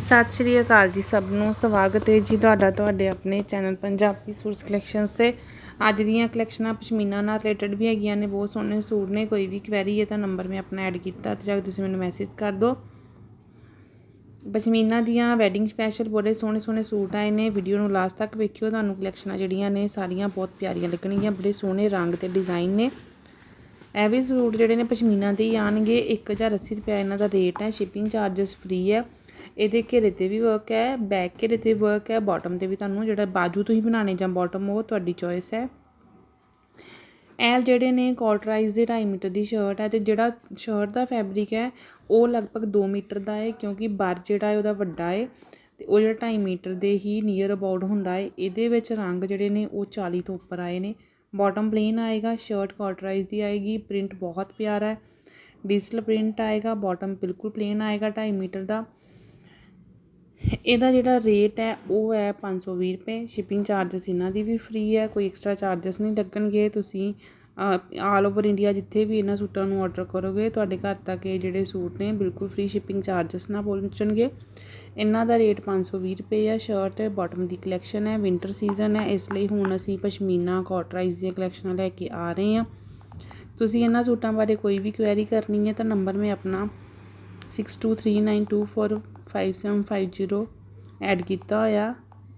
ਸਤਿ ਸ਼੍ਰੀ ਅਕਾਲ ਜੀ ਸਭ ਨੂੰ। ਸਵਾਗਤ ਹੈ ਜੀ ਤੁਹਾਡਾ ਤੁਹਾਡੇ ਆਪਣੇ ਚੈਨਲ ਪੰਜਾਬੀ ਸੂਟਸ ਕਲੈਕਸ਼ਨਸ ਤੇ। ਅੱਜ ਦੀਆਂ ਕਲੈਕਸ਼ਨਾਂ ਪਸ਼ਮੀਨਾ ਨਾਲ ਰਿਲੇਟਡ ਵੀ ਹੈਗੀਆਂ ਨੇ, ਬਹੁਤ ਸੋਹਣੇ ਸੂਟ ਨੇ। ਕੋਈ ਵੀ ਕੁਐਰੀ ਹੈ ਤਾਂ ਨੰਬਰ ਮੈਂ ਆਪਣਾ ਐਡ ਕੀਤਾ ਤੇ ਜਾ ਕੇ ਤੁਸੀਂ ਮੈਨੂੰ ਮੈਸੇਜ ਕਰ ਦਿਓ। ਪਸ਼ਮੀਨਾ ਦੀਆਂ ਵੈਡਿੰਗ ਸਪੈਸ਼ਲ ਬੜੇ ਸੋਹਣੇ ਸੋਹਣੇ ਸੂਟ ਆਏ ਨੇ। ਵੀਡੀਓ ਨੂੰ ਲਾਸਟ ਤੱਕ ਵੇਖਿਓ, ਤੁਹਾਨੂੰ ਕਲੈਕਸ਼ਨਾਂ ਜਿਹੜੀਆਂ ਨੇ ਸਾਰੀਆਂ ਬਹੁਤ ਪਿਆਰੀਆਂ ਲੱਗਣਗੀਆਂ, ਬੜੇ ਸੋਹਣੇ ਰੰਗ ਤੇ ਡਿਜ਼ਾਈਨ ਨੇ। ਇਹ ਵੀ ਸੂਟ ਜਿਹੜੇ ਨੇ ਪਸ਼ਮੀਨਾ ਦੇ ਹੀ ਆਣਗੇ 1080 ਰੁਪਏ ਇਹਨਾਂ ਦਾ ਰੇਟ ਹੈ ਸ਼ਿਪਿੰਗ ਚਾਰजेस ਫ੍ਰੀ ਹੈ। ਇਹਦੇ ਘੇਰੇ ਤੇ ਵੀ ਵਰਕ ਹੈ ਬੈਕ ਘੇਰੇ ਤੇ ਵਰਕ ਹੈ ਬਾਟਮ ਤੇ ਵੀ ਤੁਹਾਨੂੰ ਜਿਹੜਾ ਬਾਜੂ ਤੁਸੀਂ ਬਣਾਣੇ ਜਾਂ ਬਾਟਮ ਉਹ ਤੁਹਾਡੀ ਚੋਇਸ ਹੈ। ਐਲ ਜਿਹੜੇ ਨੇ ਕਾਟਰਾਈਜ਼ ਦੇ 2.5 ਮੀਟਰ ਦੀ ਸ਼ਰਟ ਹੈ ਤੇ ਜਿਹੜਾ ਸ਼ਰਟ ਦਾ ਫੈਬਰਿਕ ਹੈ, ਉਹ ਲਗਭਗ 2 ਮੀਟਰ ਦਾ ਹੈ ਕਿਉਂਕਿ ਬਰ ਜਿਹੜਾ ਹੈ ਉਹਦਾ ਵੱਡਾ ਹੈ ਤੇ ਉਹ ਜਿਹੜਾ 2.5 ਮੀਟਰ ਦੇ ਹੀ ਨੀਅਰ ਅਬਾਊਟ ਹੁੰਦਾ ਹੈ, ਇਹਦੇ ਵਿੱਚ ਰੰਗ ਜਿਹੜੇ ਨੇ ਉਹ 40 ਤੋਂ ਉੱਪਰ ਆਏ ਨੇ। ਬਾਟਮ ਪਲੇਨ ਆਏਗਾ ਸ਼ਰਟ ਕਾਟਰਾਈਜ਼ ਦੀ ਆਏਗੀ ਪ੍ਰਿੰਟ ਬਹੁਤ ਪਿਆਰਾ ਹੈ। ਡਿਜੀਟਲ ਪ੍ਰਿੰਟ ਆਏਗਾ ਬਾਟਮ ਬਿਲਕੁਲ ਪਲੇਨ ਆਏਗਾ 2.5 ਮੀਟਰ ਦਾ। ਇਹਦਾ ਜਿਹੜਾ ਰੇਟ ਹੈ, ਉਹ ਹੈ ਪੰਜ ਸੌ ਵੀਹ ਰੁਪਏ। ਸ਼ਿਪਿੰਗ ਚਾਰਜਸ ਇਹਨਾਂ ਦੀ ਵੀ ਫ੍ਰੀ ਹੈ, ਕੋਈ ਐਕਸਟਰਾ ਚਾਰਜਸ ਨਹੀਂ ਲੱਗਣਗੇ। ਤੁਸੀਂ ਆਲ ਓਵਰ ਇੰਡੀਆ ਜਿੱਥੇ ਵੀ ਇਹਨਾਂ ਸੂਟਾਂ ਨੂੰ ਆਰਡਰ ਕਰੋਗੇ, ਤੁਹਾਡੇ ਘਰ ਤੱਕ ਇਹ ਜਿਹੜੇ ਸੂਟ ਨੇ, ਬਿਲਕੁਲ ਫ੍ਰੀ ਸ਼ਿਪਿੰਗ ਚਾਰਜਸ ਨਾਲ ਪਹੁੰਚਣਗੇ। ਇਹਨਾਂ ਦਾ ਰੇਟ 520 ਰੁਪਏ ਆ। ਸ਼ਰਟ ਤੇ ਬਾਟਮ ਦੀ ਕਲੈਕਸ਼ਨ ਹੈ ਵਿంటర్ ਸੀਜ਼ਨ ਹੈ, ਇਸ ਲਈ ਹੁਣ ਅਸੀਂ ਪਸ਼ਮੀਨਾ ਕਾਟਰਾਈਜ਼ ਦੀਆਂ ਕਲੈਕਸ਼ਨਾਂ ਲੈ ਕੇ ਆ ਰਹੇ ਹਾਂ। ਤੁਸੀਂ ਇਹਨਾਂ ਸੂਟਾਂ ਬਾਰੇ ਕੋਈ ਵੀ ਕੁਐਰੀ ਕਰਨੀ ਹੈ, ਤਾਂ ਨੰਬਰ ਮੈਂ ਆਪਣਾ 623924 6239245750 ਐਡ ਕੀਤਾ ਹੋਇਆ,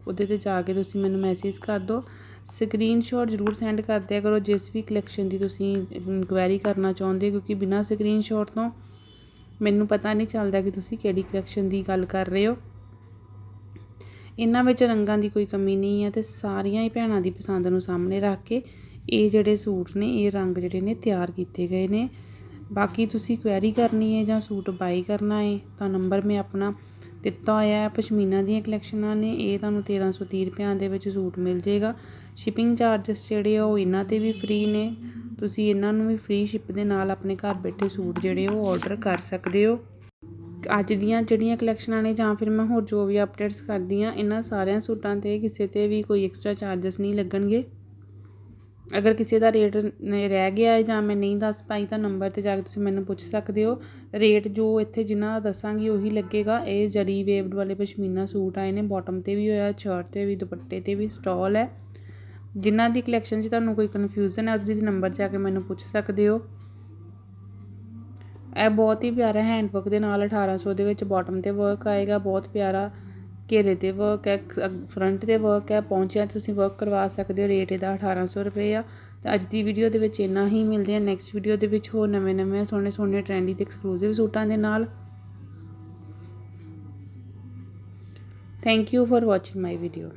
ਉਹਦੇ ਤੇ ਜਾ ਕੇ ਤੁਸੀਂ ਮੈਨੂੰ ਮੈਸੇਜ ਕਰ ਦਿਓ। ਸਕਰੀਨਸ਼ਾਟ ਜ਼ਰੂਰ ਸੈਂਡ ਕਰ ਦਿਆ ਕਰੋ, ਜਿਸ ਵੀ ਕਲੈਕਸ਼ਨ ਦੀ ਤੁਸੀਂ ਇਨਕੁਆਇਰੀ ਕਰਨਾ ਚਾਹੁੰਦੇ ਕਿਉਂਕਿ ਬਿਨਾਂ ਸਕਰੀਨਸ਼ਾਟ ਤੋਂ ਮੈਨੂੰ ਪਤਾ ਨਹੀਂ ਚੱਲਦਾ ਕਿ ਤੁਸੀਂ ਕਿਹੜੀ ਕਲੈਕਸ਼ਨ ਦੀ ਗੱਲ ਕਰ ਰਹੇ ਹੋ। ਇਹਨਾਂ ਵਿੱਚ ਰੰਗਾਂ ਦੀ ਕੋਈ ਕਮੀ ਨਹੀਂ ਹੈ ਤੇ ਸਾਰੀਆਂ ਹੀ ਭੈਣਾਂ ਦੀ ਪਸੰਦ ਨੂੰ ਸਾਹਮਣੇ ਰੱਖ ਕੇ ਇਹ ਜਿਹੜੇ ਸੂਟ ਨੇ, ਇਹ ਰੰਗ ਜਿਹੜੇ ਨੇ ਤਿਆਰ ਕੀਤੇ ਗਏ ਨੇ। ਬਾਕੀ ਤੁਸੀਂ ਕੁਐਰੀ ਕਰਨੀ ਹੈ ਜਾਂ ਸੂਟ ਬਾਈ ਕਰਨਾ ਹੈ, ਤਾਂ ਨੰਬਰ ਮੈਂ ਆਪਣਾ ਦਿੱਤਾ ਹੋਇਆ ਹੈ। ਪਸ਼ਮੀਨਾ ਦੀਆਂ ਕਲੈਕਸ਼ਨਾਂ ਨੇ, ਇਹ ਤੁਹਾਨੂੰ 1330 ਰੁਪਿਆਂ ਦੇ ਵਿੱਚ ਸੂਟ ਮਿਲ ਜਾਏਗਾ। ਸ਼ਿਪਿੰਗ ਚਾਰजेस ਜਿਹੜੇ ਆ, ਉਹ ਇਹਨਾਂ ਤੇ ਵੀ ਫ੍ਰੀ ਨੇ। ਤੁਸੀਂ ਇਹਨਾਂ ਨੂੰ ਵੀ ਫ੍ਰੀ ਸ਼ਿਪ ਦੇ ਨਾਲ ਆਪਣੇ ਘਰ ਬੈਠੇ ਸੂਟ ਜਿਹੜੇ ਉਹ ਆਰਡਰ ਕਰ ਸਕਦੇ ਹੋ। ਅੱਜ ਦੀਆਂ ਜਿਹੜੀਆਂ ਕਲੈਕਸ਼ਨਾਂ ਨੇ, ਜਾਂ ਫਿਰ ਮੈਂ ਹੋਰ ਜੋ ਵੀ ਅਪਡੇਟਸ ਕਰਦੀ ਆ ਇਹਨਾਂ ਸਾਰਿਆਂ ਸੂਟਾਂ ਤੇ ਕਿਸੇ ਤੇ ਵੀ ਕੋਈ ਐਕਸਟਰਾ ਚਾਰजेस ਨਹੀਂ ਲੱਗਣਗੇ। ਅਗਰ ਕਿਸੇ ਦਾ ਰੇਟ ਰਹਿ ਗਿਆ ਹੈ ਜਾਂ ਮੈਂ ਨਹੀਂ ਦੱਸ ਪਾਈ ਤਾਂ ਨੰਬਰ ਤੇ ਜਾ ਕੇ ਤੁਸੀਂ ਮੈਨੂੰ ਪੁੱਛ ਸਕਦੇ ਹੋ। ਰੇਟ ਜੋ ਇੱਥੇ ਜਿੰਨਾ ਦੱਸਾਂਗੀ ਉਹੀ ਲੱਗੇਗਾ। ਇਹ ਜਰੀ ਵੇਵਡ ਵਾਲੇ ਪਸ਼ਮੀਨਾ ਸੂਟ ਆਏ ਨੇ। ਬਾਟਮ ਤੇ ਵੀ ਹੋਇਆ ਸ਼ਰਟ ਤੇ ਵੀ, ਦੁਪੱਟੇ ਤੇ ਵੀ ਸਟਾਲ ਹੈ। ਜਿਨ੍ਹਾਂ ਦੀ ਕਲੈਕਸ਼ਨ 'ਚ ਤੁਹਾਨੂੰ ਕੋਈ ਕਨਫਿਊਜ਼ਨ ਹੈ, ਉਹਦੀ ਨੰਬਰ ਜਾ ਕੇ ਮੈਨੂੰ ਪੁੱਛ ਸਕਦੇ ਹੋ। ਇਹ ਬਹੁਤ ਹੀ ਪਿਆਰਾ ਹੈਂਡਵਰਕ ਦੇ ਨਾਲ 1800 ਦੇ ਵਿੱਚ ਬਾਟਮ ਤੇ ਵਰਕ ਆਏਗਾ। ਬਹੁਤ ਪਿਆਰਾ ਘੇਰੇ ਤੇ ਵਰਕ ਹੈ ਫਰੰਟ ਤੇ ਵਰਕ ਹੈ, ਪਹੁੰਚਿਆ, ਤੁਸੀਂ ਵਰਕ ਕਰਵਾ ਸਕਦੇ ਹੋ ਰੇਟ ਇਹਦਾ 1800 ਰੁਪਏ ਆ। ਤੇ ਅੱਜ ਦੀ ਵੀਡੀਓ ਦੇ ਵਿੱਚ ਇੰਨਾ ਹੀ, ਮਿਲਦੇ ਆ ਨੈਕਸਟ ਵੀਡੀਓ ਦੇ ਵਿੱਚ ਹੋਰ ਨਵੇਂ ਨਵੇਂ ਸੋਹਣੇ ਸੋਹਣੇ ਟ੍ਰੈਂਡੀ ਤੇ ਐਕਸਕਲੂਸਿਵ ਸੂਟਾਂ ਦੇ ਨਾਲ। Thank you for watching my video